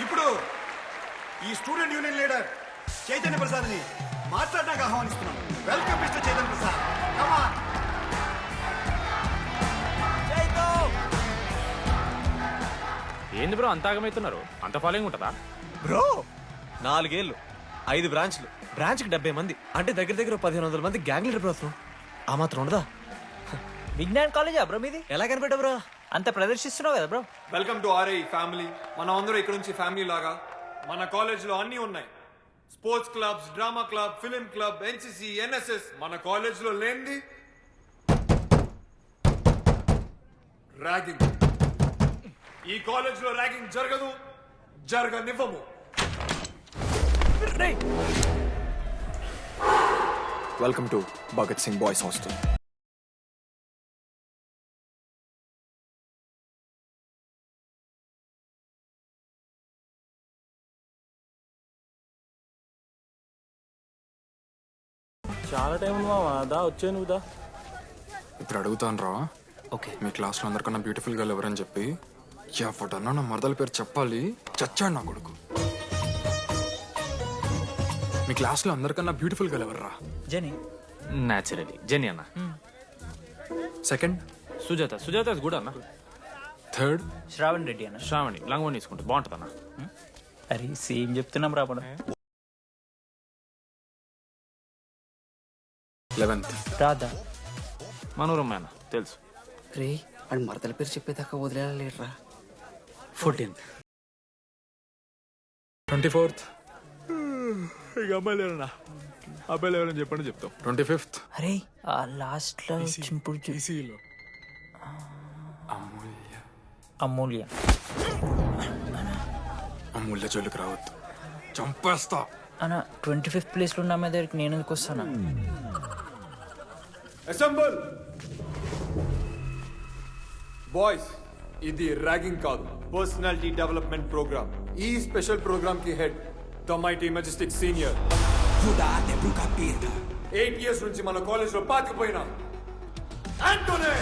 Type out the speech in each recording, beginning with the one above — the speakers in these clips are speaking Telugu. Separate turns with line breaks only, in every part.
ఇప్పుడు ఈ స్టూడెంట్ యూనియన్ లీడర్ చైతన్య ప్రసాద్ని మాట్లాడడానికి ఆహ్వానిస్తున్నాం. Welcome mister Chaitanya Prasad. Come on
ఏంది బ్రో అంత ఆగమవుతున్నారు అంత ఫాలోయింగ్ ఉంటుందా?
బ్రో నాలుగేళ్ళు ఐదు బ్రాంచ్లు. బ్రాంచ్కి డెబ్బై మంది అంటే దగ్గర దగ్గర పదిహేను వందల మంది గ్యాంగ్ లీడర్ బ్రో అసలు. ఆ మాత్రం ఉండదా?
విజ్ఞాన్ కాలేజా బ్రో మీది?
ఎలా కనిపెట్టా బ్రో?
అంత ప్రదర్శిస్తున్నావు కదా bro
welcome to R I family మనం అందరూ ఇక్కడ నుంచి ఫ్యామిలీ లాగా. మన కాలేజ్లో అన్నీ ఉన్నాయి. Sports clubs drama club film club NCC NSS మన కాలేజ్లో లేనిది ర్యాగింగ్ ఈ కాలేజ్లో ర్యాగింగ్ జరగదు జరగనివ్వము.
Welcome to Bhagat Singh boys hostel
చాలా టైం ఉంది మామ దా వచ్చే నువ్వు దా.
ఇప్పుడు అడుగుతాను రా.
ఓకే.
మీ క్లాస్లో అందరికన్నా బ్యూటిఫుల్ గర్ల్ ఎవరని చెప్పి. ఎవడన్నా నా మరదల పేరు చెప్పాలి. చచ్చాడు నా కొడుకు. మీ క్లాస్లో అందరికన్నా బ్యూటిఫుల్ గర్ల్ ఎవర్రా?
జని.
న్యాచురలీ జెని అన్న.
సెకండ్
సుజాత. సుజాత కూడా అన్న.
థర్డ్
శ్రావణ్ రెడ్డి అన్న.
శ్రావణి. లంగ్ వన్ తీసుకుంటే. బాగుంటుంది అన్న
అరే సేమ్ చెప్తున్నాం రాపడం
లెవెన్త్.
రాధా
మనోరమ్మ అన్న తెలుసు.
రే వాడి మరదల పేరు చెప్పేదాకా వదిలేరా
ఫోర్టీన్.
Twenty fourth.
ఇక అమ్మాయి లేరన్నా. అబ్బాయి లేరని చెప్పండి చెప్తాం.
Twenty fifth.
అరే ఆ లాస్ట్లో చింపుడు
ఈసీలో.
అమూల్య.
అమూల్య. జోలికి రావద్దు. చంపేస్తా.
అన్న ట్వంటీ ఫిఫ్త్ ప్లేస్లో ఉన్న అమ్మాయి దగ్గరికి నేను ఎందుకు వస్తాను?
అసెంబుల్ బాయ్స్ ఇది ర్యాగింగ్ కాదు. పర్సనాలిటీ డెవలప్మెంట్ ప్రోగ్రామ్ ఈ స్పెషల్ ప్రోగ్రామ్కి head the mighty majestic senior eight years నుంచి మన కాలేజ్లో పాతిపోయినా ఆంటోనే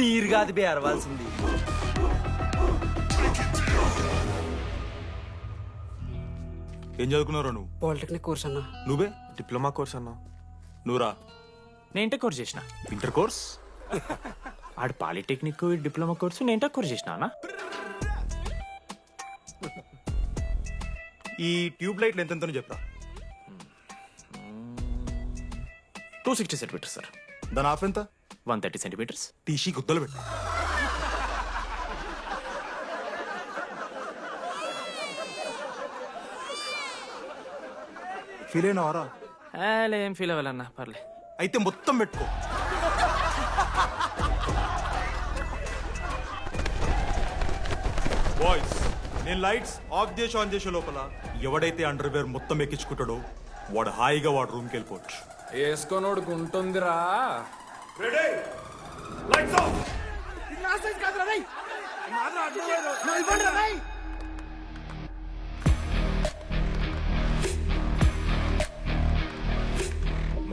మీరు కాదు బే అరవాల్సింది.
ఏం చదువుకున్నారా నువ్వు?
పాలిటెక్నిక్ కోర్స్ అన్న.
నువ్వే? డిప్లొమా కోర్స్ అన్నా. నువ్వురా?
నేను ఇంటర్ కోర్స్ చేసిన.
Inter course?
ఆడు పాలిటెక్నిక్ డిప్లొమా కోర్సు నేను ఇంటర్ కోర్స్ చేసిన అన్న.
ఈ ట్యూబ్ లైట్లు ఎంత ఎంతనో చెప్పరా.
Two sixty centimetres sir.
దాని ఆఫ్ ఎంత?
One thirty centimetres.
టీసీ గుద్దలు పెట్టు. ఫీల్ అయినావారా
ఏం ఫీల్ అవ్వాలన్నా పర్లే.
అయితే మొత్తం పెట్టుకో. బాయ్స్ నేను లైట్స్ ఆఫ్ చేసి ఆన్ చేసే లోపల ఎవడైతే అండర్ వేర్ మొత్తం ఎక్కించుకుంటాడో వాడు హాయిగా వాడు రూమ్కి వెళ్ళిపోవచ్చు.
వేసుకోనోడుకు ఉంటుందిరా.
రెడీ లైట్స్ ఆఫ్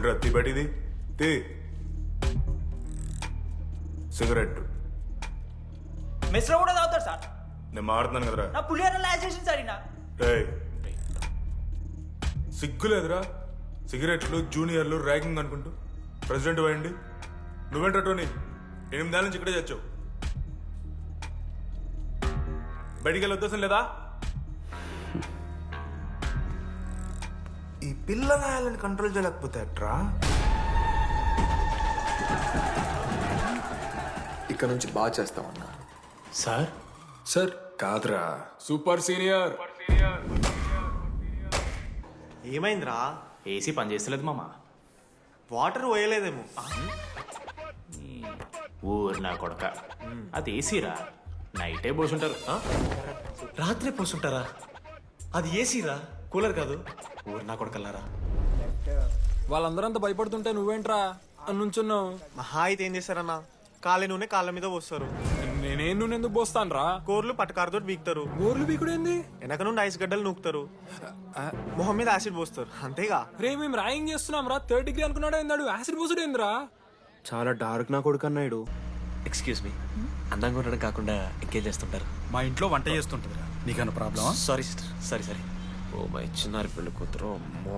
ఏంట్రా తీ బయటిది తీ. సిగరెట్
మెస్లో కూడా తాగుతారు సార్.
నేను మాడుతున్నాను కదరా.
నా పులిహోర లాస్ట్ చేసింది సార్ ఈయన.
సిగ్గులేదురా. సిగరెట్లు జూనియర్లు ర్యాగింగ్ అనుకుంటూ. ప్రెసిడెంట్ పోయండి. నువ్వేంట్రా టోనీ? ఎనిమిదేళ్ళ నుంచి ఇక్కడే చచ్చావు బయటికి వెళ్ళే ఉద్దేశం లేదా? ఈ పిల్లగాయలను కంట్రోల్ చేయలేకపోతే అట్రా
ఇక నుంచి బాగా చేస్తామన్నా.
సార్?
సార్. కాదురా. Super senior.
ఏమైందిరా?
ఏసీ పని చేస్తలేదు మామ.
వాటర్ పోయలేదేమో.
ఊరు నా కొడక. అది ఏసీరా? నైటే పోసుంటారు. ఆ?
రాత్రి పోసుంటారా? అది ఏసీరా? కూలర్ కాదు. నా కొడకల్లారా?
వాళ్ళందరంతా భయపడుతుంటే నువ్వేంట్రా? అని నుంచున్నావు.
మహా అయితే ఏం చేస్తారన్నా కాళ్ళ నూనె కాళ్ళ మీద పోస్తారు.
నేనేం నువ్వు ఎందుకు పోస్తాను రా
కూరలు పట్టకారుతో బీకుతారు.
గోర్లు బీకుడేంది?
వెనక నుండి ఐస్ గడ్డలు నూకుతారు. మొహం మీద యాసిడ్ పోస్తారు. అంతేగా?
రే మేము రాయింగ్ చేస్తున్నాం రా థర్డ్ డిగ్రీ అనుకున్నాడు ఏందాడు? యాసిడ్ పోసుడు ఏందిరా
చాలా డార్క్ నా కొడుకు అన్నాడు. ఎక్స్క్యూజ్ మీ అందంగా ఉండడం కాకుండా ఇంకేం చేస్తుంటారు?
మా ఇంట్లో వంట చేస్తుంటుందిరా. నీకన్నా ప్రాబ్లమా?
Sorry sister sorry sorry oh my చిన్నారి పెళ్లి కూతురు అమ్మో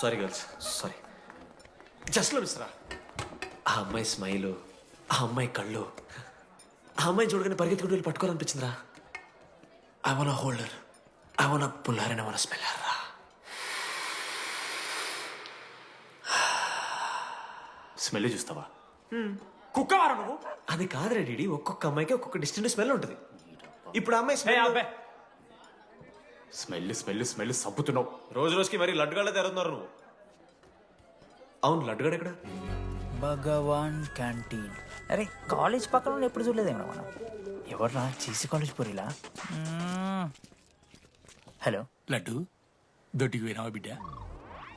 సారీ గర్ల్స్ సారీ జస్ట్లో మిస్రా ఆ అమ్మాయి స్మైల్ ఆ అమ్మాయి కళ్ళు. ఆ అమ్మాయి చూడగానే పరిగెత్తుకుంటూ వెళ్ళి పట్టుకోవాలనిపించిందిరా. I want hold her I want pull her and I want smell her రా
స్మెల్ చూస్తావా? కుక్కవారా నువ్వు?
అది కాదురా డీడీ. ఒక్కొక్క అమ్మాయికి ఒక్కొక్క డిస్టెంట్ స్మెల్ ఉంటుంది. ఇప్పుడు ఆ అమ్మాయి స్మెల్
స్మెల్ స్మెల్ స్మెల్ సబ్బుతున్నావు.
రోజు రోజుకి మరి లడ్డుగాళ్ళ తెరుతున్నారు నువ్వు. అవును లడ్డుగాడు ఎక్కడ?
భగవాన్ క్యాంటీన్. అరే కాలేజ్ పక్కన ఉన్న ఎప్పుడు చూడలేదేమో మనం? ఎవర్రా చేసి కాలేజ్ పోరిలా? హలో.
లడ్డు? దొడ్డికి పోయినావా బిడ్డ?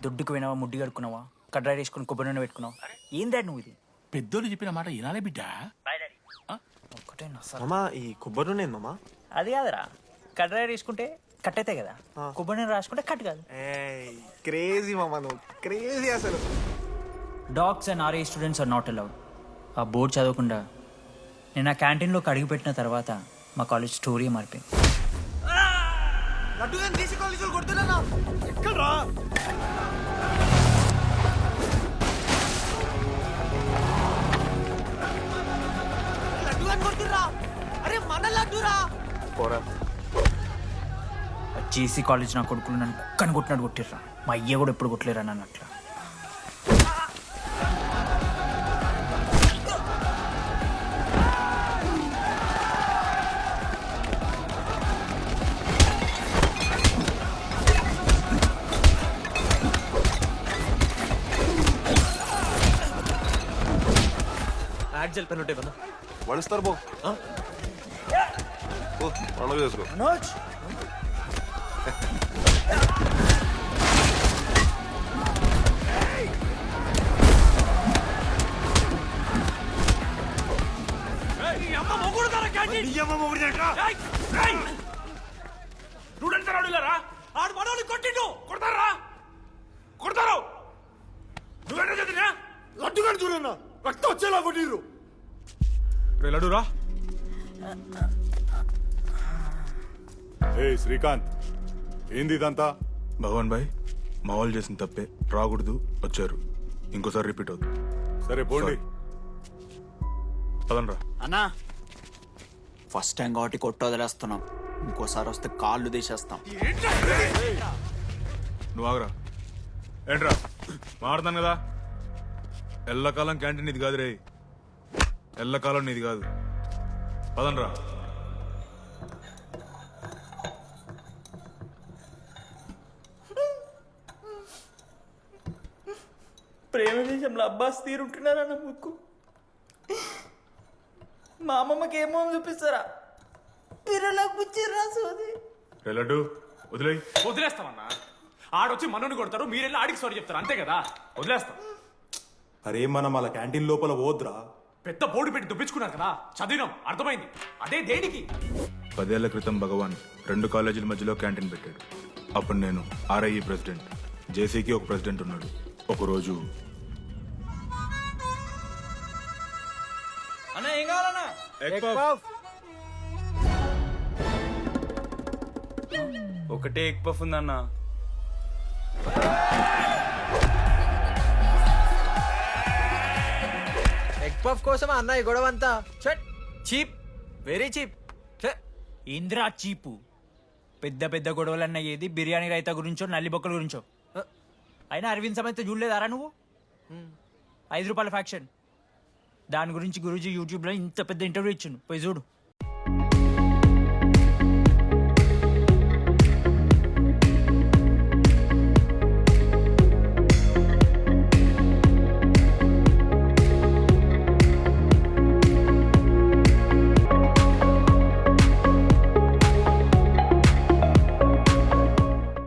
దుడ్డుకు పోయినావా ముడ్డి కడుక్కున్నావా కడ్రాయి వేసుకుని కొబ్బరి నూనె పెట్టుకున్నావా? ఏం డాడ్ నువ్వు ఇది?
పెద్దోళ్ళు చెప్పిన మాట వినాలే బిడ్డ.
ఒక్కటే నస
మామా ఈ కొబ్బరి నూనె ఏంది మామా
అది కాదురా. కడ్రాయి వేసుకుంటే కట్ అవుతాయి కదా. కొబ్బరి నూనె రాసుకుంటే కట్ కాదు.
క్రేజీ మామా నువ్వు. క్రేజీ అసలు.
Dogs and RA students are not allowed ఆ బోర్డు చదవకుండా. నేను ఆ క్యాంటీన్లోకి అడుగుపెట్టిన తర్వాత మా కాలేజ్ స్టోరీ మారిపోయింది. జేసీ కాలేజ్ నా కొడుకులు నన్ను కుక్కని కొట్టినట్టు కొట్టిర్రా. మా అయ్య కూడా ఎప్పుడు కొట్టలేరా నన్ను అట్లా?
యాడ్ జల్ పెన్ ఉంటే కదా
వడుస్తారు బో పండుగ చేసుకో
ఆడు మనోళ్ళు కొట్టిండు! కొడతారా? కొడతారు! నువ్వేంటో చదివినా?
లడ్డుగాని చూడన్నా రక్తం వచ్చేలా కొట్టిర్రు.
రే లడ్డురా.
ఏ శ్రీకాంత్ ఏంది ఇదంతా?
భగవాన్ భాయ్ మా వాళ్ళు చేసిన తప్పే. రాకూడదు వచ్చారు. ఇంకోసారి రిపీట్ అవుతుంది.
సరే పోండి.
పదండ్రా.
అన్నా ఫస్ట్ టైం కాబట్టి కొట్టు వదిలేస్తున్నాం. ఇంకోసారి వస్తే కాళ్ళు తీసేస్తాం.
నువ్వు ఆగరా. ఏంట్రా? మాట్లాడతాను కదా? ఎల్లకాలం క్యాంటీన్ ఇది కాదు రే ఎల్లకాలం నీది కాదు. పదండ్రా.
ప్రేమ దేశంలో అబ్బాస్ తీరుంటున్నారా నా ముక్కు? మా అమ్మమ్మకి ఏమో చూపిస్తారా? పిల్లలకు పుచ్చిర్రా సోది
లడ్డు వదిలేయ్.
వదిలేస్తామన్నా. ఆడొచ్చి మనోని కొడతారు మీరెళ్ళి ఆడికి సారీ చెప్తారు అంతే కదా? వదిలేస్తాం.
అరే మనం అలా క్యాంటీన్ లోపల పోద్రా
పెద్ద బోర్డు పెట్టి దుప్పించుకున్నారు కదా చదివినాం అర్థమైంది. అదే దేనికి?
పదేళ్ళ క్రితం భగవాన్ రెండు కాలేజీల మధ్యలో క్యాంటీన్ పెట్టాడు. అప్పుడు నేను ఆర్ఐఈ ప్రెసిడెంట్ జేసీకి ఒక ప్రెసిడెంట్ ఉన్నాడు. ఒకరోజు
ఒకటే ఎగ్ పఫ్ ఉందన్న.
ఎగ్ పఫ్ కోసం అన్న ఈ గొడవ అంతా చీప్ వెరీ చీప్
ఇంద్రా చీపు. పెద్ద పెద్ద గొడవలన్న ఏది బిర్యానీ రైతా గురించో నల్లి బొక్కల గురించో? అయినా అరవింద్ సమేత చూడలేదారా నువ్వు? ఐదు రూపాయల ఫ్యాక్షన్ దాని గురించి గురూజీ యూట్యూబ్లో ఇంత పెద్ద ఇంటర్వ్యూ ఇచ్చిండు. పోయి చూడు.